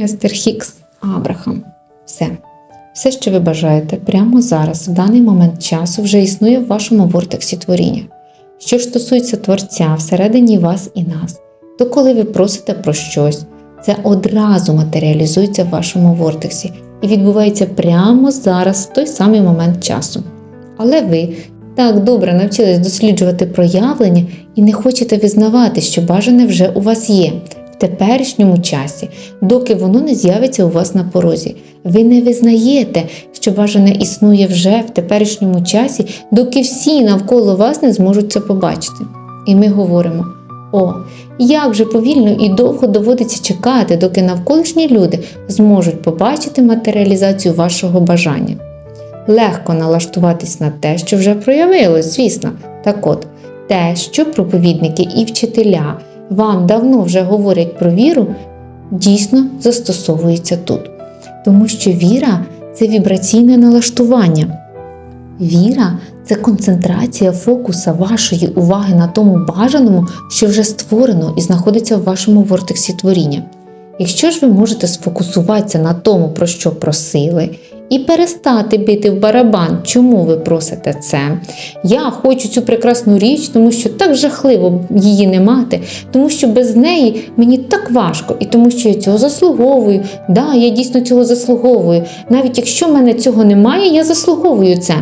Естер Хікс Абрахам. Все. Все, що ви бажаєте, прямо зараз, в даний момент часу, вже існує в вашому вортексі творіння. Що ж стосується Творця всередині вас і нас, то коли ви просите про щось, це одразу матеріалізується в вашому вортексі і відбувається прямо зараз, в той самий момент часу. Але ви так добре навчились досліджувати проявлення і не хочете визнавати, що бажане вже у вас є теперішньому часі, доки воно не з'явиться у вас на порозі. Ви не визнаєте, що бажане існує вже в теперішньому часі, доки всі навколо вас не зможуть це побачити. І ми говоримо: о, як же повільно і довго доводиться чекати, доки навколишні люди зможуть побачити матеріалізацію вашого бажання. Легко налаштуватись на те, що вже проявилось, звісно. Так от, те, що проповідники і вчителя вам давно вже говорять про віру, дійсно застосовується тут. Тому що віра це вібраційне налаштування. Віра це концентрація фокуса вашої уваги на тому бажаному, що вже створено і знаходиться в вашому вортексі творіння. Якщо ж ви можете сфокусуватися на тому, про що просили, і перестати бити в барабан, чому ви просите це. Я хочу цю прекрасну річ, тому що так жахливо її не мати, тому що без неї мені так важко, і тому що я цього заслуговую. Да, я дійсно цього заслуговую. Навіть якщо в мене цього немає, я заслуговую це.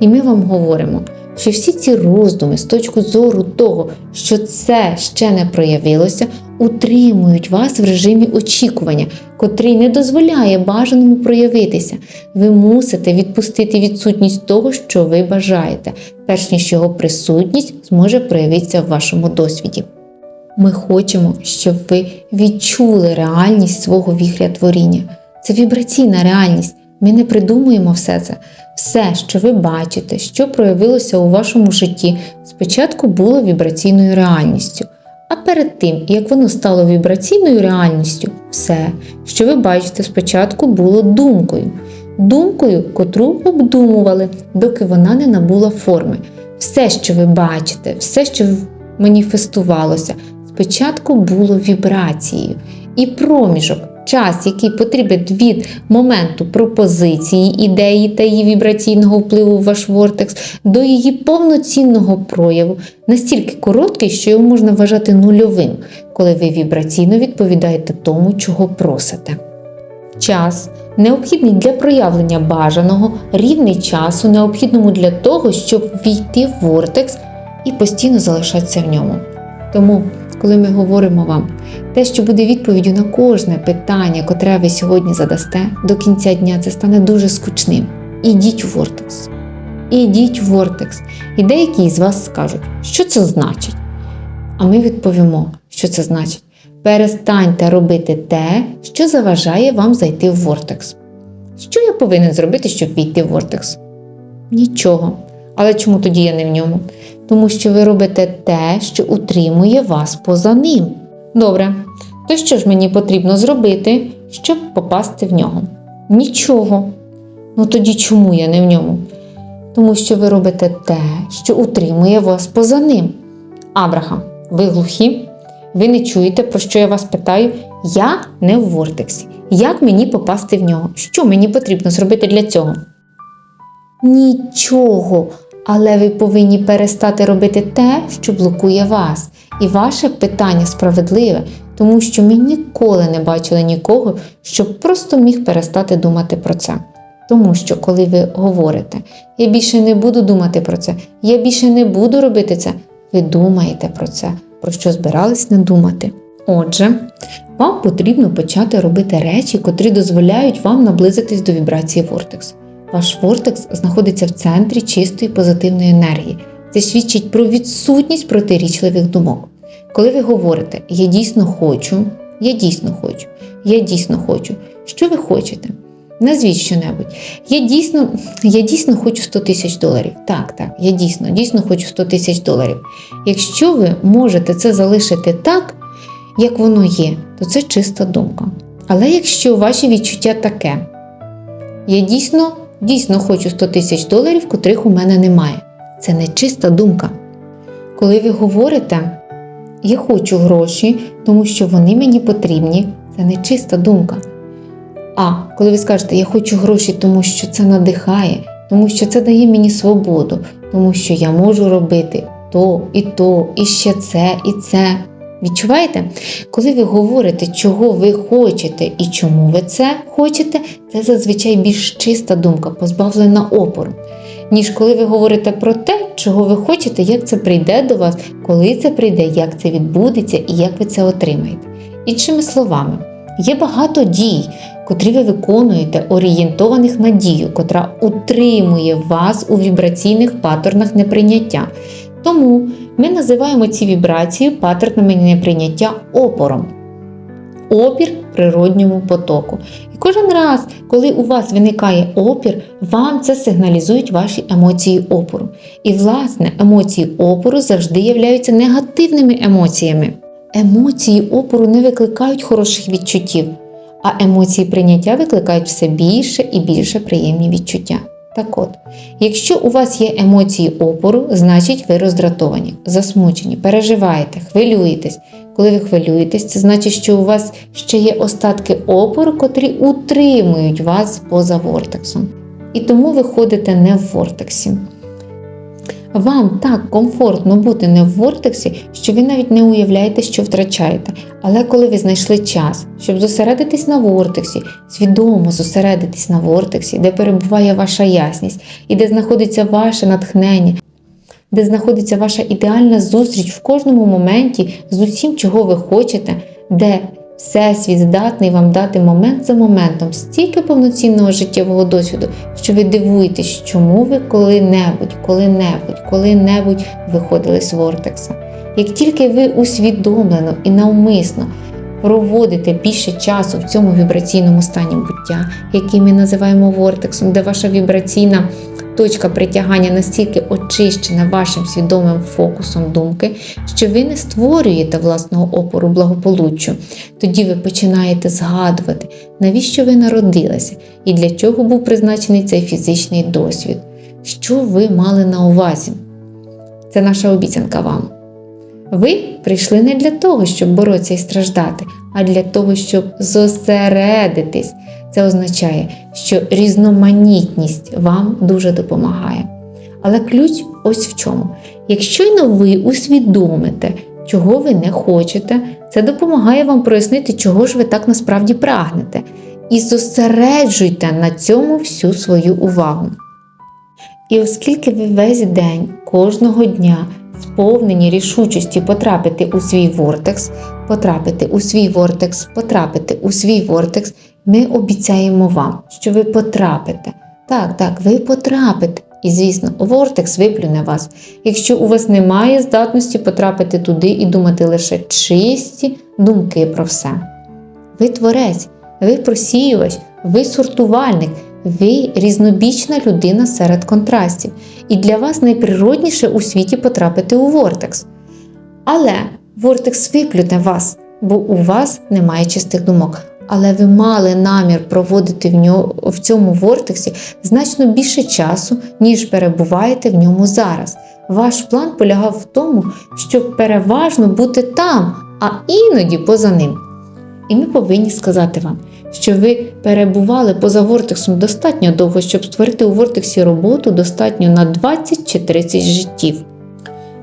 І ми вам говоримо, що всі ці роздуми з точки зору того, що це ще не проявилося, утримують вас в режимі очікування, котрий не дозволяє бажаному проявитися. Ви мусите відпустити відсутність того, що ви бажаєте, перш ніж його присутність зможе проявитися в вашому досвіді. Ми хочемо, щоб ви відчули реальність свого віхря творіння. Це вібраційна реальність. Ми не придумуємо все це. Все, що ви бачите, що проявилося у вашому житті, спочатку було вібраційною реальністю. А перед тим, як воно стало вібраційною реальністю, все, що ви бачите, спочатку було думкою, думкою, котру обдумували, доки вона не набула форми. Все, що ви бачите, все, що маніфестувалося, спочатку було вібрацією. І проміжок, час, який потрібен від моменту пропозиції, ідеї та її вібраційного впливу в ваш вортекс до її повноцінного прояву, настільки короткий, що його можна вважати нульовим, коли ви вібраційно відповідаєте тому, чого просите. Час необхідний для проявлення бажаного, рівний часу, необхідному для того, щоб війти в вортекс і постійно залишатися в ньому. Тому, коли ми говоримо вам, те, що буде відповіддю на кожне питання, котре ви сьогодні задасте, до кінця дня це стане дуже скучним. Ідіть у Вортекс. Ідіть в Вортекс. І деякі з вас скажуть, що це значить. А ми відповімо, що це значить. Перестаньте робити те, що заважає вам зайти в Вортекс. Що я повинен зробити, щоб війти в Вортекс? Нічого. Але чому тоді я не в ньому? Тому що ви робите те, що утримує вас поза ним. Добре, то що ж мені потрібно зробити, щоб попасти в нього? Нічого. Ну тоді чому я не в ньому? Тому що ви робите те, що утримує вас поза ним. Абрахам, ви глухі? Ви не чуєте, про що я вас питаю? Я не в Вортексі. Як мені попасти в нього? Що мені потрібно зробити для цього? Нічого. Але ви повинні перестати робити те, що блокує вас. І ваше питання справедливе, тому що ми ніколи не бачили нікого, щоб просто міг перестати думати про це. Тому що, коли ви говорите, я більше не буду думати про це, я більше не буду робити це, ви думаєте про це, про що збирались не думати. Отже, вам потрібно почати робити речі, котрі дозволяють вам наблизитись до вібрації Вортекс. Ваш вортекс знаходиться в центрі чистої позитивної енергії. Це свідчить про відсутність протирічливих думок. Коли ви говорите Я дійсно хочу, я дійсно хочу, я дійсно хочу. Що ви хочете? Назвіть що-небудь. Я дійсно, я дійсно хочу 100 тисяч доларів. Так, так, я дійсно, дійсно хочу 100 тисяч доларів. Якщо ви можете це залишити так, як воно є, то це чиста думка. Але якщо ваші відчуття таке, я дійсно дійсно хочу 100 тисяч доларів, котрих у мене немає. Це не чиста думка. Коли ви говорите я хочу гроші, тому що вони мені потрібні, це не чиста думка. А коли ви скажете, я хочу гроші, тому що це надихає, тому що це дає мені свободу, тому що я можу робити то і то, і ще це, і це. Відчуваєте? Коли ви говорите, чого ви хочете і чому ви це хочете, це зазвичай більш чиста думка, позбавлена опору. Ніж коли ви говорите про те, чого ви хочете, як це прийде до вас, коли це прийде, як це відбудеться і як ви це отримаєте. Іншими словами, є багато дій, котрі ви виконуєте, орієнтованих на дію, котра утримує вас у вібраційних паттернах неприйняття. Тому ми називаємо ці вібрації паттернами неприйняття опором. Опір природньому потоку. І кожен раз, коли у вас виникає опір, вам це сигналізують ваші емоції опору. І, власне, емоції опору завжди являються негативними емоціями. Емоції опору не викликають хороших відчуттів, а емоції прийняття викликають все більше і більше приємні відчуття. Так от, якщо у вас є емоції опору, значить ви роздратовані, засмучені, переживаєте, хвилюєтесь. Коли ви хвилюєтесь, це значить, що у вас ще є остатки опору, котрі утримують вас поза вортексом. І тому ви ходите не в вортексі. Вам так комфортно бути не в вортексі, що ви навіть не уявляєте, що втрачаєте. Але коли ви знайшли час, щоб зосередитись на вортексі, свідомо зосередитись на вортексі, де перебуває ваша ясність і де знаходиться ваше натхнення, де знаходиться ваша ідеальна зустріч в кожному моменті з усім, чого ви хочете, де Всесвіт здатний вам дати момент за моментом стільки повноцінного життєвого досвіду, що ви дивуєтесь, чому ви коли-небудь, коли-небудь, коли-небудь виходили з Вортекса. Як тільки ви усвідомлено і навмисно проводите більше часу в цьому вібраційному стані буття, який ми називаємо вортексом, де ваша вібраційна точка притягання настільки очищена вашим свідомим фокусом думки, що ви не створюєте власного опору благополуччю. Тоді ви починаєте згадувати, навіщо ви народилися і для чого був призначений цей фізичний досвід. Що ви мали на увазі? Це наша обіцянка вам. Ви прийшли не для того, щоб боротися і страждати, а для того, щоб зосередитись. Це означає, що різноманітність вам дуже допомагає. Але ключ ось в чому. Якщо ви усвідомите, чого ви не хочете, це допомагає вам прояснити, чого ж ви так насправді прагнете. І зосереджуйте на цьому всю свою увагу. І оскільки ви весь день, кожного дня сповнені рішучості потрапити у свій вортекс, потрапити у свій вортекс, потрапити у свій вортекс, ми обіцяємо вам, що ви потрапите. Так, так, ви потрапите. І, звісно, вортекс виплюне вас, якщо у вас немає здатності потрапити туди і думати лише чисті думки про все. Ви творець, ви просіювач, ви сортувальник, ви різнобічна людина серед контрастів, і для вас найприродніше у світі потрапити у вортекс. Але вортекс виплюне вас, бо у вас немає чистих думок. Але ви мали намір проводити в нього, в цьому вортексі значно більше часу, ніж перебуваєте в ньому зараз. Ваш план полягав в тому, щоб переважно бути там, а іноді поза ним. І ми повинні сказати вам, що ви перебували поза вортексом достатньо довго, щоб створити у вортексі роботу достатньо на 20 чи 30 життів.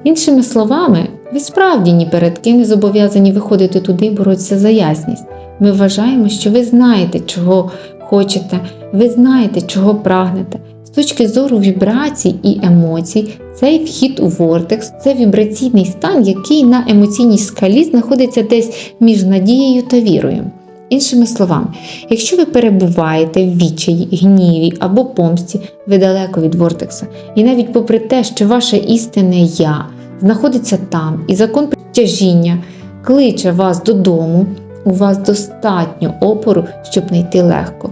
Іншими словами, ви справді ні перед ким не зобов'язані виходити туди і боротися за ясність. Ми вважаємо, що ви знаєте, чого хочете, ви знаєте, чого прагнете. З точки зору вібрацій і емоцій, цей вхід у вортекс це вібраційний стан, який на емоційній скалі знаходиться десь між надією та вірою. Іншими словами, якщо ви перебуваєте в відчаї, гніві або помсті, ви далеко від вортекса, і навіть попри те, що ваше істинне я знаходиться там, і закон притяжіння кличе вас додому, у вас достатньо опору, щоб не йти легко.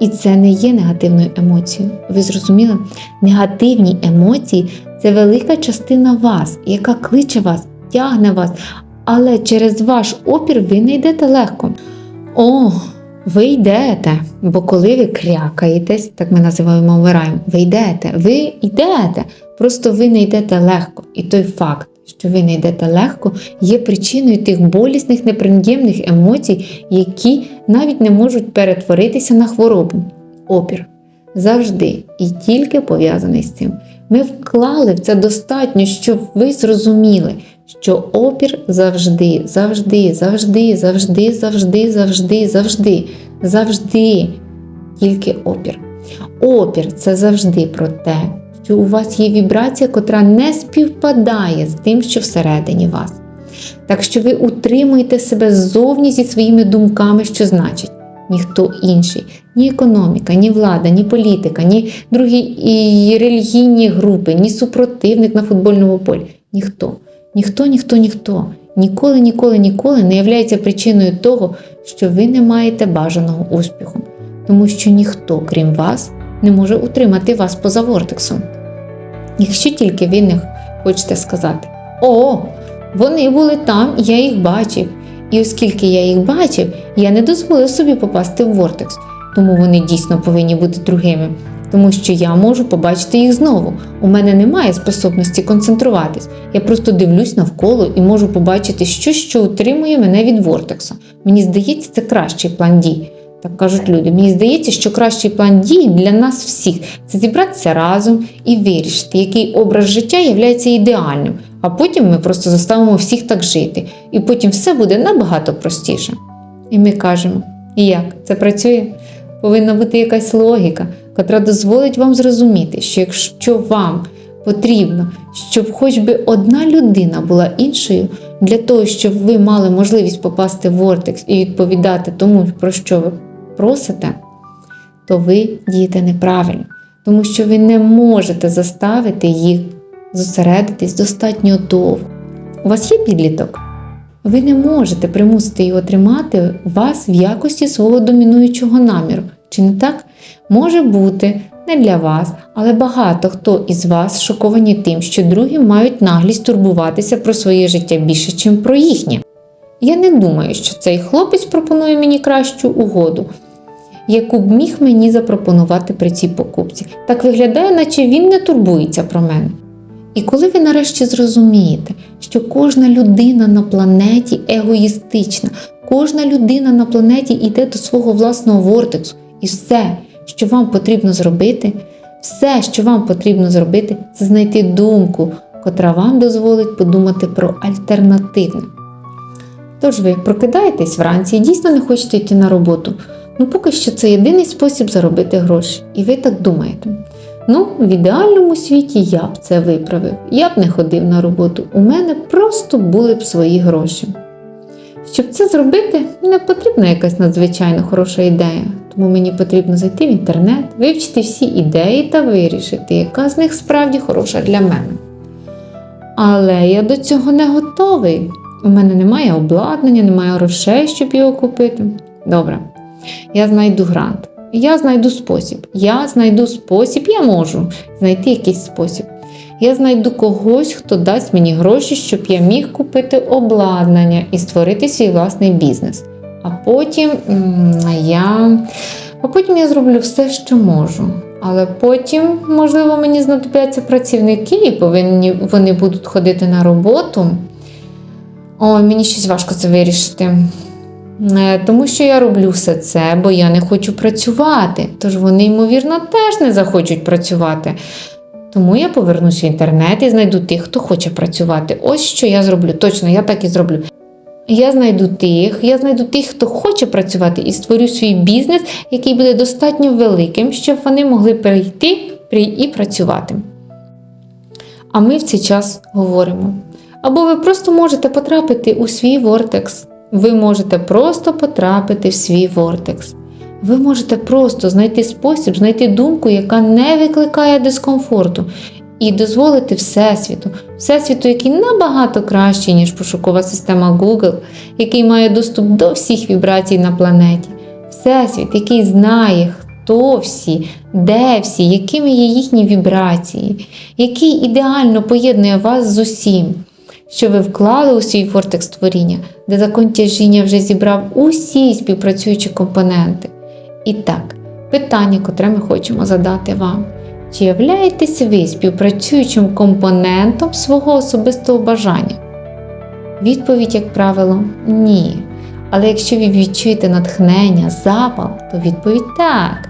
І це не є негативною емоцією. Ви зрозуміли? Негативні емоції це велика частина вас, яка кличе вас, тягне вас, але через ваш опір ви не йдете легко. О, ви йдете, бо коли ви крякаєтесь, так ми називаємо вмираємо, ви йдете, ви йдете, просто ви не йдете легко. І той факт, що ви не йдете легко, є причиною тих болісних, неприємних емоцій, які навіть не можуть перетворитися на хворобу. Опір завжди і тільки пов'язаний з цим. Ми вклали в це достатньо, щоб ви зрозуміли, що опір завжди, завжди, завжди, завжди, завжди, завжди, завжди, завжди тільки опір. Опір це завжди про те, що у вас є вібрація, котра не співпадає з тим, що всередині вас. Так що ви утримуєте себе ззовні зі своїми думками, що значить ніхто інший, ні економіка, ні влада, ні політика, ні другі і релігійні групи, ні супротивник на футбольному полі. Ніхто, ніхто, ніхто, ніхто ніколи, ніколи, ніколи не являється причиною того, що ви не маєте бажаного успіху, тому що ніхто, крім вас, не може утримати вас поза вортексом. Якщо тільки ви не хочете сказати: О, вони були там, я їх бачив. І оскільки я їх бачив, я не дозволив собі попасти в Вортекс, тому вони дійсно повинні бути другими. Тому що я можу побачити їх знову. У мене немає способності концентруватись. Я просто дивлюсь навколо і можу побачити щось, що утримує мене від Вортекса. Мені здається, це кращий план дій. Так кажуть люди. Мені здається, що кращий план дій для нас всіх це зібратися разом і вирішити, який образ життя є ідеальним. А потім ми просто заставимо всіх так жити, і потім все буде набагато простіше. І ми кажемо: і як це працює? Повинна бути якась логіка, яка дозволить вам зрозуміти, що якщо вам потрібно, щоб хоч би одна людина була іншою, для того, щоб ви мали можливість попасти в Вортекс і відповідати тому, про що ви просите, то ви дієте неправильно, тому що ви не можете заставити їх зосередитись достатньо довго. У вас є підліток? Ви не можете примусити його тримати вас в якості свого домінуючого наміру. Чи не так? Може бути не для вас, але багато хто із вас шоковані тим, що другі мають наглість турбуватися про своє життя більше, ніж про їхнє. Я не думаю, що цей хлопець пропонує мені кращу угоду, яку б міг мені запропонувати при цій покупці. Так виглядає, наче він не турбується про мене. І коли ви нарешті зрозумієте, що кожна людина на планеті егоїстична, кожна людина на планеті йде до свого власного вортексу, і все, що вам потрібно зробити, все, що вам потрібно зробити, це знайти думку, котра вам дозволить подумати про альтернативне. Тож ви прокидаєтесь вранці і дійсно не хочете йти на роботу. Ну, поки що це єдиний спосіб заробити гроші. І ви так думаєте. Ну, в ідеальному світі я б це виправив. Я б не ходив на роботу. У мене просто були б свої гроші. Щоб це зробити, не потрібна якась надзвичайно хороша ідея, тому мені потрібно зайти в інтернет, вивчити всі ідеї та вирішити, яка з них справді хороша для мене. Але я до цього не готовий. У мене немає обладнання, немає грошей, щоб його купити. Добре, я знайду грант. Я знайду спосіб. Я знайду спосіб, я можу знайти якийсь спосіб. Я знайду когось, хто дасть мені гроші, щоб я міг купити обладнання і створити свій власний бізнес. А потім я а потім я зроблю все, що можу. Але потім, можливо, мені знадобляться працівники, і повинні вони будуть ходити на роботу. Ой, мені щось важко це вирішити. Е, тому що я роблю все це, бо я не хочу працювати. Тож вони, ймовірно, теж не захочуть працювати. Тому я повернусь в інтернет і знайду тих, хто хоче працювати. Ось що я зроблю. Точно, я так і зроблю. Я знайду тих, я знайду тих, хто хоче працювати, і створю свій бізнес, який буде достатньо великим, щоб вони могли прийти і працювати. А ми в цей час говоримо. Або ви просто можете потрапити у свій вортекс. Ви можете просто потрапити в свій вортекс. Ви можете просто знайти спосіб, знайти думку, яка не викликає дискомфорту, і дозволити Всесвіту, Всесвіту, який набагато кращий, ніж пошукова система Google, який має доступ до всіх вібрацій на планеті. Всесвіт, який знає, хто всі, де всі, якими є їхні вібрації, який ідеально поєднує вас з усім що ви вклали у свій фортекс творіння, де закон тяжіння вже зібрав усі співпрацюючі компоненти. І так, питання, котре ми хочемо задати вам. Чи являєтесь ви співпрацюючим компонентом свого особистого бажання? Відповідь, як правило, ні. Але якщо ви відчуєте натхнення, запал, то відповідь так.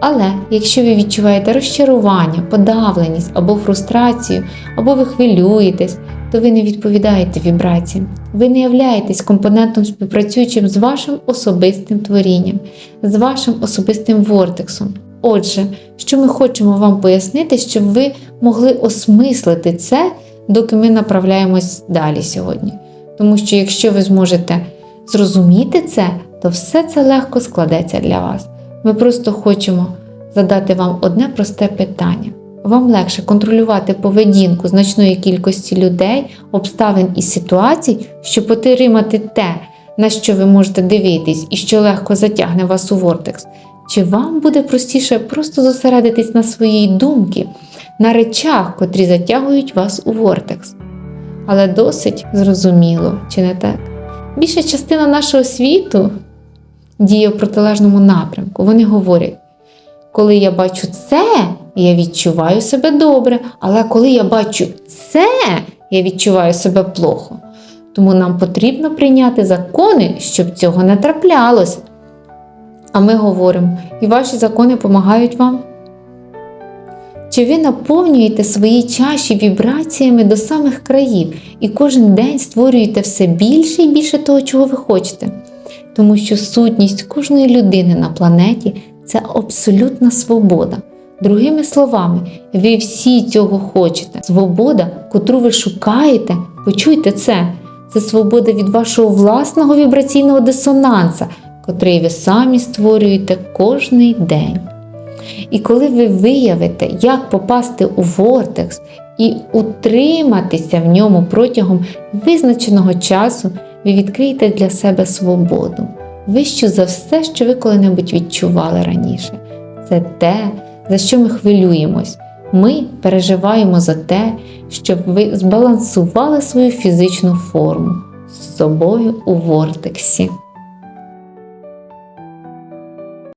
Але якщо ви відчуваєте розчарування, подавленість або фрустрацію, або ви хвилюєтесь, то ви не відповідаєте вібраціям. Ви не являєтесь компонентом співпрацюючим з вашим особистим творінням, з вашим особистим вортексом. Отже, що ми хочемо вам пояснити, щоб ви могли осмислити це, доки ми направляємось далі сьогодні. Тому що якщо ви зможете зрозуміти це, то все це легко складеться для вас. Ми просто хочемо задати вам одне просте питання. Вам легше контролювати поведінку значної кількості людей, обставин і ситуацій, щоб отримати те, на що ви можете дивитись і що легко затягне вас у вортекс. Чи вам буде простіше просто зосередитись на своїй думці, на речах, котрі затягують вас у вортекс? Але досить зрозуміло, чи не так? Більша частина нашого світу діє в протилежному напрямку. Вони говорять, коли я бачу це, я відчуваю себе добре, але коли я бачу це, я відчуваю себе плохо. Тому нам потрібно прийняти закони, щоб цього не траплялось. А ми говоримо, і ваші закони допомагають вам. Чи ви наповнюєте свої чаші вібраціями до самих країв і кожен день створюєте все більше і більше того, чого ви хочете? Тому що сутність кожної людини на планеті це абсолютна свобода. Другими словами, ви всі цього хочете. Свобода, котру ви шукаєте, почуйте це. Це свобода від вашого власного вібраційного дисонанса, котрий ви самі створюєте кожний день. І коли ви виявите, як попасти у вортекс і утриматися в ньому протягом визначеного часу, ви відкриєте для себе свободу, вищу за все, що ви коли-небудь відчували раніше. Це те, за що ми хвилюємось. Ми переживаємо за те, щоб ви збалансували свою фізичну форму з собою у вортексі.